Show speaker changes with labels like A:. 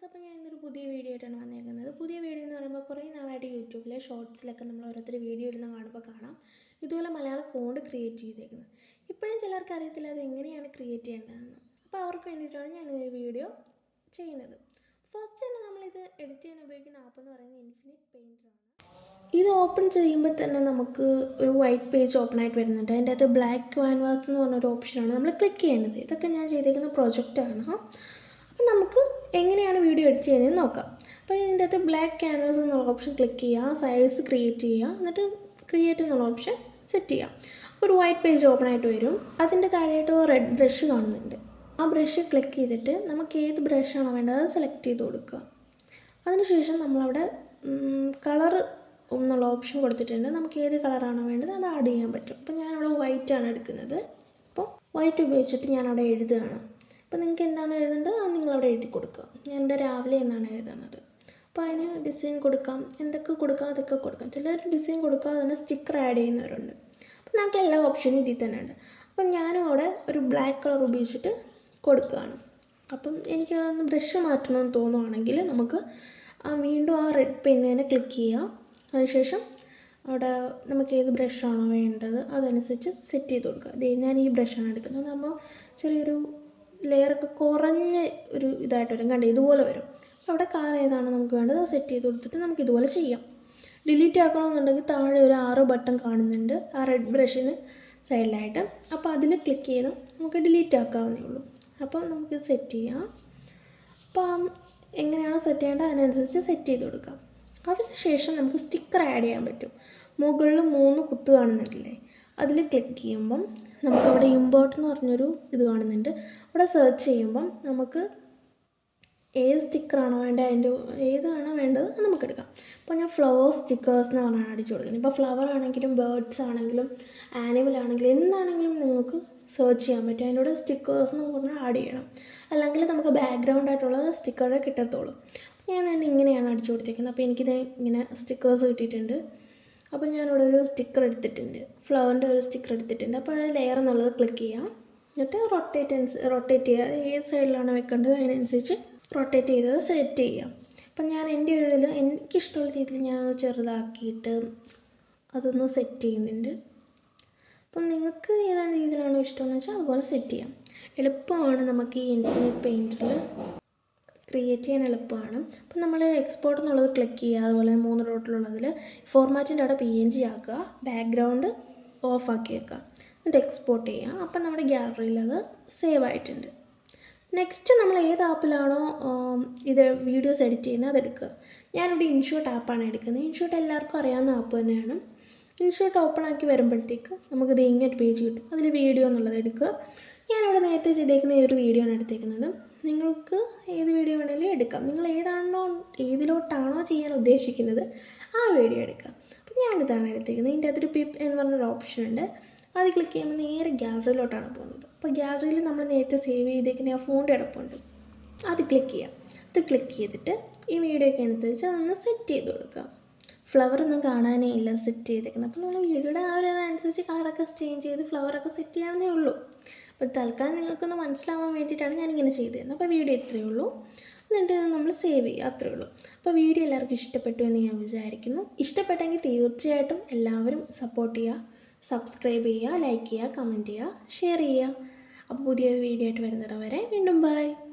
A: Friends അപ്പോൾ ഞാൻ ഇന്നൊരു പുതിയ വീഡിയോ ആയിട്ടാണ് വന്നേക്കുന്നത്. പുതിയ വീഡിയോ എന്ന് പറയുമ്പോൾ കുറേ നാളായിട്ട് യൂട്യൂബിലെ ഷോർട്സിലൊക്കെ നമ്മൾ ഓരോരുത്തർ വീഡിയോ ഇടുന്ന കാണുമ്പോൾ കാണാം. ഇതുപോലെ മലയാളം ഫോണ്ട് ക്രിയേറ്റ് ചെയ്തേക്കുന്നത് ഇപ്പോഴും ചിലർക്ക് അറിയത്തില്ല അത് എങ്ങനെയാണ് ക്രിയേറ്റ് ചെയ്യേണ്ടതെന്ന്. അപ്പോൾ അവർക്ക് വേണ്ടിയിട്ടാണ് ഞാൻ ഈ വീഡിയോ ചെയ്യുന്നത്. ഫസ്റ്റ് തന്നെ നമ്മളിത് എഡിറ്റ് ചെയ്യാൻ ഉപയോഗിക്കുന്ന ആപ്പ് എന്ന് പറയുന്നത് ഇൻഫിനിറ്റ് പെയിന്ററാണ് ഇത് ഓപ്പൺ ചെയ്യുമ്പോൾ തന്നെ നമുക്ക് ഒരു വൈറ്റ് പേജ് ഓപ്പൺ ആയിട്ട് വരുന്നുണ്ട്. അതിന്റെ അകത്ത് ബ്ലാക്ക് ക്യാൻവാസ് എന്ന് പറഞ്ഞൊരു ഓപ്ഷനാണ് നമ്മൾ ക്ലിക്ക് ചെയ്യേണ്ടത്. ഇതൊക്കെ ഞാൻ ചെയ്തേക്കുന്ന പ്രൊജക്റ്റാണ് നമുക്ക് എങ്ങനെയാണ് വീഡിയോ എഡിറ്റ് ചെയ്യുന്നതെന്ന് നോക്കാം. അപ്പോൾ ഇതിന്റെ അകത്ത് ബ്ലാക്ക് ക്യാൻവാസ് എന്നുള്ള ഓപ്ഷൻ ക്ലിക്ക് ചെയ്യുക സൈസ് ക്രിയേറ്റ് ചെയ്യുക എന്നിട്ട് ക്രിയേറ്റ് എന്നുള്ള ഓപ്ഷൻ സെറ്റ് ചെയ്യാം ഒരു വൈറ്റ് പേജ് ഓപ്പൺ ആയിട്ട് വരും. അതിന്റെ താഴെയായിട്ട് റെഡ് ബ്രഷ് കാണുന്നുണ്ട്. ആ ബ്രഷ് ക്ലിക്ക് ചെയ്തിട്ട് നമുക്ക് ഏത് ബ്രഷാണോ വേണ്ടത് അത് സെലക്ട് ചെയ്ത് കൊടുക്കുക. അതിനുശേഷം നമ്മളവിടെ കളർ എന്നുള്ള ഓപ്ഷൻ കൊടുത്തിട്ടുണ്ട്. നമുക്ക് ഏത് കളറാണോ വേണ്ടത് അത് ആഡ് ചെയ്യാൻ പറ്റും. അപ്പോൾ ഞാനവിടെ വൈറ്റ് ആണ് എടുക്കുന്നത്. അപ്പോൾ വൈറ്റ് ഉപയോഗിച്ചിട്ട് ഞാനവിടെ എഴുതുകയാണ്. അപ്പോൾ നിങ്ങൾക്ക് എന്താണ് എഴുതേണ്ടത്? അത് നിങ്ങളവിടെ എഴുതി കൊടുക്കുക. ഞാനിവിടെ രാവിലെ എന്നാണ് എഴുതുന്നത്. അപ്പോൾ അതിന് ഡിസൈൻ കൊടുക്കാം. എന്തൊക്കെ കൊടുക്കാം? അതൊക്കെ കൊടുക്കാം. ചിലർ ഡിസൈൻ കൊടുക്കാതെ തന്നെ സ്റ്റിക്കർ ആഡ് ചെയ്യുന്നവരുണ്ട്. അപ്പോൾ നമുക്ക് എല്ലാ ഓപ്ഷനും ഇതിൽ തന്നെ ഉണ്ട്. അപ്പം ഞാനും അവിടെ ഒരു ബ്ലാക്ക് കളർ ഉപയോഗിച്ചിട്ട് കൊടുക്കുകയാണ്. അപ്പം എനിക്ക് അതൊന്ന് ബ്രഷ് മാറ്റണമെന്ന് തോന്നുവാണെങ്കിൽ നമുക്ക് ആ വീണ്ടും ആ റെഡ് പെന്നിനെ ക്ലിക്ക് ചെയ്യാം. അതിനുശേഷം അവിടെ നമുക്ക് ഏത് ബ്രഷാണോ വേണ്ടത് അതനുസരിച്ച് സെറ്റ് ചെയ്ത് കൊടുക്കുക. ഞാൻ ഈ ബ്രഷാണ് എടുക്കുന്നത്. നമ്മൾ ചെറിയൊരു ലെയറൊക്കെ കുറഞ്ഞ ഒരു ഇതായിട്ട് വരും. കണ്ടേ? ഇതുപോലെ വരും. അവിടെ കളർ ഏതാണ് നമുക്ക് വേണ്ടത്? സെറ്റ് ചെയ്ത് കൊടുത്തിട്ട് നമുക്ക് ഇതുപോലെ ചെയ്യാം. ഡിലീറ്റ് ആക്കണമെന്നുണ്ടെങ്കിൽ താഴെ ഒരു ആറ് ബട്ടൺ കാണുന്നുണ്ട്. ആ റെഡ് ബ്രഷിന് സൈഡിലായിട്ട്. അപ്പോൾ അതിൽ ക്ലിക്ക് ചെയ്ത് നമുക്ക് ഡിലീറ്റ് ആക്കാവുന്നേ ഉള്ളൂ. അപ്പോൾ നമുക്ക് സെറ്റ് ചെയ്യാം. അപ്പം എങ്ങനെയാണ് സെറ്റ് ചെയ്യേണ്ടത്? അതിനനുസരിച്ച് സെറ്റ് ചെയ്ത് കൊടുക്കാം. അതിനുശേഷം നമുക്ക് സ്റ്റിക്കർ ആഡ് ചെയ്യാൻ പറ്റും. മുകളിൽ മൂന്ന് കുത്ത് കാണുന്നുണ്ടല്ലേ? അതിൽ ക്ലിക്ക് ചെയ്യുമ്പം നമുക്കവിടെ ഇമ്പോർട്ട് എന്ന് പറഞ്ഞൊരു ഇത് കാണുന്നുണ്ട്. അവിടെ സെർച്ച് ചെയ്യുമ്പം നമുക്ക് ഏത് സ്റ്റിക്കറാണോ വേണ്ടത് അതിന്റെ ഏതാണോ വേണ്ടത് നമുക്ക് എടുക്കാം അപ്പോൾ ഞാൻ ഫ്ലവർ സ്റ്റിക്കേഴ്സ് എന്ന് പറഞ്ഞാണ് അടിച്ചു കൊടുക്കുന്നത്. ഇപ്പോൾ ഫ്ലവർ ആണെങ്കിലും ബേർഡ്സ് ആണെങ്കിലും ആനിമൽ ആണെങ്കിലും എന്താണെങ്കിലും നിങ്ങൾക്ക് സെർച്ച് ചെയ്യാൻ പറ്റും. അതിനോട് സ്റ്റിക്കേഴ്സ് എന്ന് പറഞ്ഞാൽ ആഡ് ചെയ്യണം. അല്ലെങ്കിൽ നമുക്ക് ബാക്ക്ഗ്രൗണ്ട് ആയിട്ടുള്ള സ്റ്റിക്കറെ കിട്ടത്തുള്ളൂ ഞാൻ ഇങ്ങനെയാണ് അടിച്ചു കൊടുത്തേക്കുന്നത്. അപ്പോൾ എനിക്കിത് ഇങ്ങനെ സ്റ്റിക്കേഴ്സ് കിട്ടിയിട്ടുണ്ട്. അപ്പോൾ ഞാനിവിടെ ഒരു സ്റ്റിക്കർ എടുത്തിട്ടുണ്ട്. ഫ്ലവറിന്റെ ഒരു സ്റ്റിക്കർ എടുത്തിട്ടുണ്ട്. അപ്പോൾ ലെയർ എന്നുള്ളത് ക്ലിക്ക് ചെയ്യാം. എന്നിട്ട് റൊട്ടേറ്റ് റൊട്ടേറ്റ് ചെയ്യുക. ഏത് സൈഡിലാണ് വെക്കേണ്ടത്. അതിനനുസരിച്ച് റൊട്ടേറ്റ് ചെയ്തത് സെറ്റ് ചെയ്യാം. അപ്പം ഞാൻ എന്റെ ഒരു ഇതിൽ എനിക്കിഷ്ടമുള്ള രീതിയിൽ ഞാൻ ചെറുതാക്കിയിട്ട് അതൊന്ന് സെറ്റ് ചെയ്യുന്നുണ്ട്. അപ്പം നിങ്ങൾക്ക് ഏതാണ് രീതിയിലാണോ ഇഷ്ടമെന്ന് വെച്ചാൽ അതുപോലെ സെറ്റ് ചെയ്യാം. എളുപ്പമാണ് നമുക്ക് ഈ ഇൻഫിനിറ്റ് പെയിന്ററിൽ ക്രിയേറ്റ് ചെയ്യാൻ എളുപ്പമാണ്. അപ്പം നമ്മൾ എക്സ്പോർട്ട് എന്നുള്ളത് ക്ലിക്ക് ചെയ്യുക. അതുപോലെ മൂന്ന് ഡോട്ടിലുള്ളതിൽ ഫോർമാറ്റിന്റെ അവിടെ പി എൻ ജി ആക്കുക. ബാക്ക്ഗ്രൗണ്ട് ഓഫ് ആക്കി വെക്കുക. എന്നിട്ട് എക്സ്പോർട്ട് ചെയ്യുക അപ്പം നമ്മുടെ ഗ്യാലറിയിൽ അത് സേവ് ആയിട്ടുണ്ട്. നെക്സ്റ്റ് നമ്മൾ ഏത് ആപ്പിലാണോ ഇത് വീഡിയോസ് എഡിറ്റ് ചെയ്യുന്നത് അതെടുക്കുക ഞാനിവിടെ ഇൻഷോട്ട് ആപ്പാണ് എടുക്കുന്നത്. ഇൻഷോട്ട് എല്ലാവർക്കും അറിയാവുന്ന ആപ്പ് തന്നെയാണ്. ഇൻഷോട്ട് ഓപ്പൺ ആക്കി വരുമ്പോഴത്തേക്ക് നമുക്കിത് ഇങ്ങനൊരു പേജ് കിട്ടും. അതിൽ വീഡിയോ എന്നുള്ളത് എടുക്കുക. ഞാനിവിടെ നേരത്തെ ചെയ്തേക്കുന്ന ഈ ഒരു വീഡിയോ ആണ് എടുത്തേക്കുന്നത്. നിങ്ങൾക്ക് ഏത് വീഡിയോ വേണമെങ്കിലും എടുക്കാം. നിങ്ങൾ ഏതാണോ ഏതിലോട്ടാണോ ചെയ്യാൻ ഉദ്ദേശിക്കുന്നത് ആ വീഡിയോ എടുക്കാം. അപ്പോൾ ഞാനിതാണ് എടുത്തേക്കുന്നത് ഇതിന്റെ അകത്തൊരു പിപ്പ് എന്ന് പറഞ്ഞൊരു ഓപ്ഷൻ ഉണ്ട്. അത് ക്ലിക്ക് ചെയ്യുമ്പോൾ നേരെ ഗ്യാലറിയിലോട്ടാണ് പോകുന്നത്. അപ്പോൾ ഗ്യാലറിയിൽ നമ്മൾ നേരത്തെ സേവ് ചെയ്തേക്കുന്ന ആ ഫോണിന്റെ കിടപ്പുണ്ട്. അത് ക്ലിക്ക് ചെയ്യാം. അത് ക്ലിക്ക് ചെയ്തിട്ട് ഈ വീഡിയോയ്ക്ക് അനുസരിച്ച് അതൊന്ന് സെറ്റ് ചെയ്ത് കൊടുക്കുക ഫ്ലവർ ഒന്നും കാണാനേ ഇല്ല സെറ്റ് ചെയ്തേക്കുന്നത്. അപ്പോൾ നമ്മൾ വീഡിയോയുടെ ആ ഒരു കളറൊക്കെ ചേഞ്ച് ചെയ്ത് ഫ്ലവറൊക്കെ സെറ്റ് ചെയ്യാവുന്നേ ഉള്ളൂ. അപ്പോൾ തൽക്കാലം നിങ്ങൾക്കൊന്ന് മനസ്സിലാവാൻ വേണ്ടിയിട്ടാണ് ഞാനിങ്ങനെ ചെയ്തിരുന്നത്. അപ്പോൾ വീഡിയോ ഇത്രയേ ഉള്ളൂ. എന്നിട്ട് നമ്മൾ സേവ് ചെയ്യുക അത്രയേ ഉള്ളൂ. അപ്പോൾ വീഡിയോ എല്ലാവർക്കും ഇഷ്ടപ്പെട്ടു എന്ന് ഞാൻ വിചാരിക്കുന്നു. ഇഷ്ടപ്പെട്ടെങ്കിൽ തീർച്ചയായിട്ടും എല്ലാവരും സപ്പോർട്ട് ചെയ്യുക. സബ്സ്ക്രൈബ് ചെയ്യുക ലൈക്ക് ചെയ്യുക കമന്റ് ചെയ്യുക ഷെയർ ചെയ്യുക. അപ്പോൾ പുതിയ വീഡിയോ ആയിട്ട് വരുന്നത് വരെ വീണ്ടും ബൈ